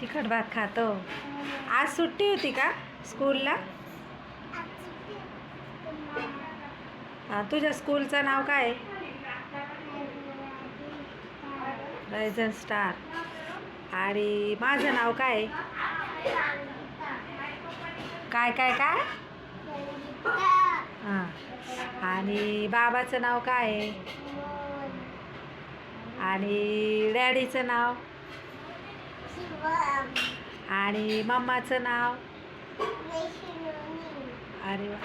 तिखट भात खातो. आज सुट्टी होती का स्कूलला? हा, तुझ्या स्कूलचं नाव काय? आहे रायझन स्टार. आणि माझं नाव काय? आहे काय काय काय? हां आणि बाबाचं नाव काय? आहे आणि डॅडीचं नाव? आणि मम्माचं नाव? अरे वा.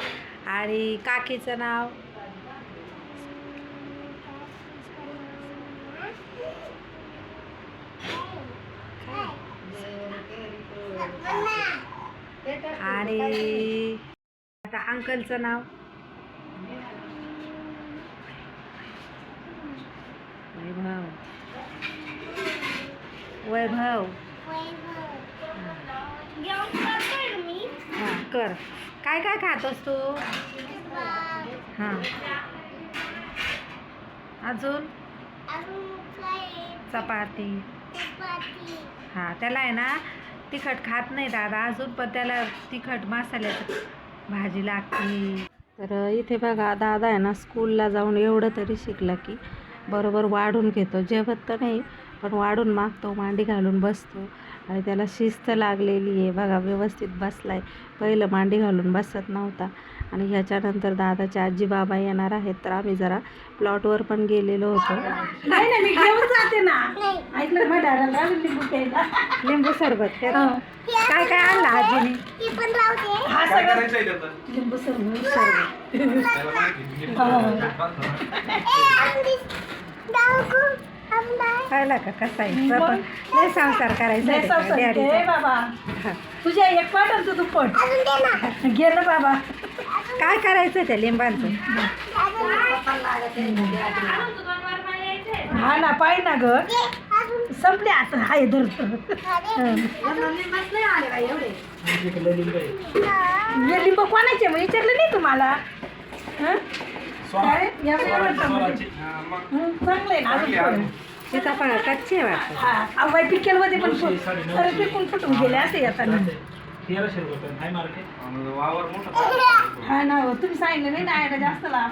आणि काकीचं नाव? आणि आता अंकलचं नाव वैभव वैभव. हां कर. काय काय खातोस तू? हां. अजून? चपाती. हां त्याला आहे ना तिखट खात नाही दादा. अजून पण त्याला तिखट मसाल्याचं भाजी लागते. तर इथे बघा दादा आहे ना स्कूलला जाऊन एवढं तरी शिकला की बरोबर वाढून घेतो. जेवत तर नाही पण वाढून मागतो मांडी घालून बसतो. आणि त्याला शिस्त लागलेली आहे. बघा व्यवस्थित बसलाय. पहिलं मांडी घालून बसत नव्हता. आणि ह्याच्यानंतर दादाचे आजी बाबा येणार आहेत तर आम्ही जरा प्लॉटवर पण गेलेलो होतो. नाही नाही मी घेऊन जाते ना. ऐकलं मग दादाला लिंबू प्यायला. लिंबू सरबत हे. काय काय आणलं आजीने? हा सगळं. लिंबू सरबत. कळलं का? कसा आहे? प्रपंच लय संसार करायचा. बाबा. हा. तुझ्या एक पाट. आणि तू दुप्पट घे ना बाबा. काय करायचं त्या लिंबांचं? हा ना पाय ना ग. संपले आता हाय धर. हे लिंब कोणाचे? मग विचारलं नाही तुम्हाला? हं? चांगलं. सीताफळ कच्चे वाटतं. पिकेलमध्ये पण फुट अरे पिकून फुटून गेले असे येताना तेराशे रुपये हाय मार्केट. हा ना हो, तुम्ही सांगितलं नाही ना जास्त लाभ